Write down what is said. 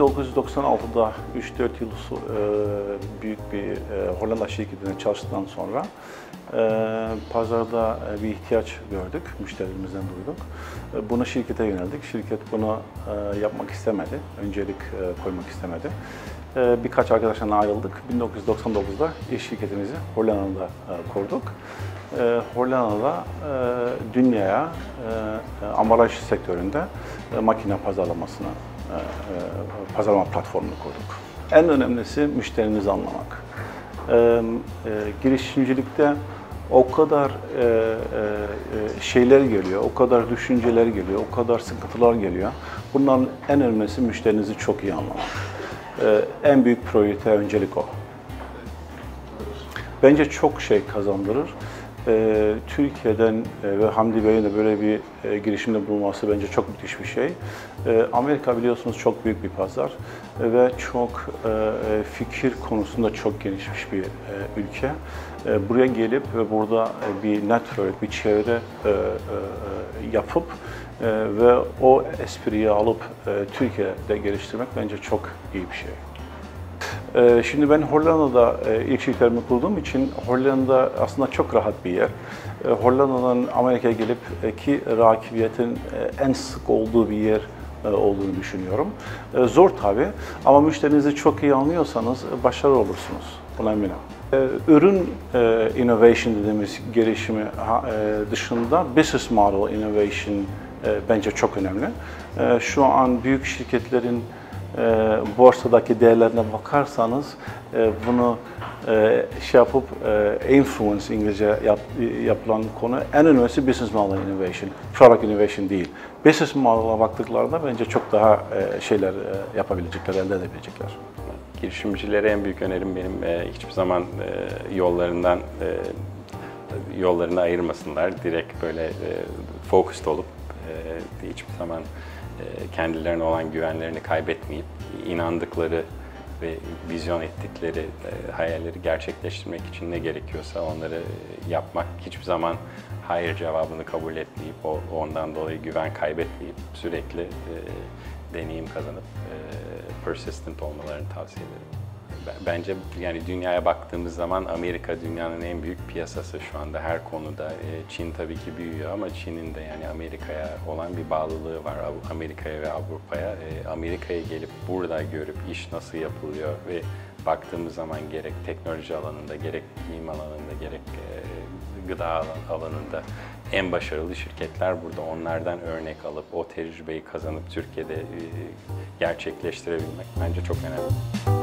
1996'da 3-4 yıl e, büyük bir e, Hollanda şirketinde çalıştıktan sonra e, pazarda bir ihtiyaç gördük, müşterilerimizden duyduk. Buna şirkete yöneldik. Şirket bunu yapmak istemedi, öncelik koymak istemedi. Birkaç arkadaşlarla ayrıldık. 1999'da iş şirketimizi Hollanda'da kurduk. Hollanda'da dünyaya ambalaj sektöründe makine pazarlamasına, e, pazarlama platformunu kurduk. En önemlisi müşterinizi anlamak. E, e, girişimcilikte o kadar e, e, e, şeyler geliyor, o kadar düşünceler geliyor, o kadar sıkıntılar geliyor. Bunların en önemlisi müşterinizi çok iyi anlamak. E, en büyük priorite öncelik o. Bence çok şey kazandırır. Ee, Türkiye'den e, ve Hamdi Bey'in de böyle bir e, girişimde bulunması bence çok müthiş bir şey. Ee, Amerika biliyorsunuz çok büyük bir pazar e, ve çok e, e, fikir konusunda çok gelişmiş bir e, ülke. E, buraya gelip ve burada e, bir network, bir çevre e, e, e, yapıp e, ve o espriyi alıp e, Türkiye'de geliştirmek bence çok iyi bir şey. Ee, Şimdi ben Hollanda'da e, ilk şirketlerimi kurduğum için Hollanda aslında çok rahat bir yer. Ee, Hollanda'dan Amerika'ya gelip e, ki rakibiyetin e, en sık olduğu bir yer olduğunu düşünüyorum. Zor tabii ama müşterinizi çok iyi anlıyorsanız başarılı olursunuz. Buna eminim. Ürün innovation dediğimiz gelişimi dışında business model innovation bence çok önemli. Şu an büyük şirketlerin e, borsadaki değerlerine bakarsanız e, bunu e, şey yapıp e, influence İngilizce yap, yapılan konu en önemlisi business model innovation, product innovation değil. Business model'a baktıklarında bence çok daha e, şeyler e, yapabilecekler, elde edebilecekler. Girişimcilere en büyük önerim benim e, hiçbir zaman e, yollarından e, yollarını ayırmasınlar. Direkt böyle e, focused olup e, hiçbir zaman e, kendilerine olan güvenlerini kaybetmeyip inandıkları ve vizyon ettikleri e, hayalleri gerçekleştirmek için ne gerekiyorsa onları e, yapmak hiçbir zaman hayır cevabını kabul etmeyip o ondan dolayı güven kaybetmeyip sürekli deneyim kazanıp persistent olmalarını tavsiye ederim. Bence yani dünyaya baktığımız zaman Amerika dünyanın en büyük piyasası şu anda her konuda. E, Çin tabii ki büyüyor ama Çin'in de yani Amerika'ya olan bir bağlılığı var. Amerika'ya ve Avrupa'ya. E, Amerika'ya gelip burada görüp iş nasıl yapılıyor ve baktığımız zaman gerek teknoloji alanında, gerek bilim alanında, gerek e, gıda alan- alanında en başarılı şirketler burada. Onlardan örnek alıp o tecrübeyi kazanıp Türkiye'de gerçekleştirebilmek bence çok önemli.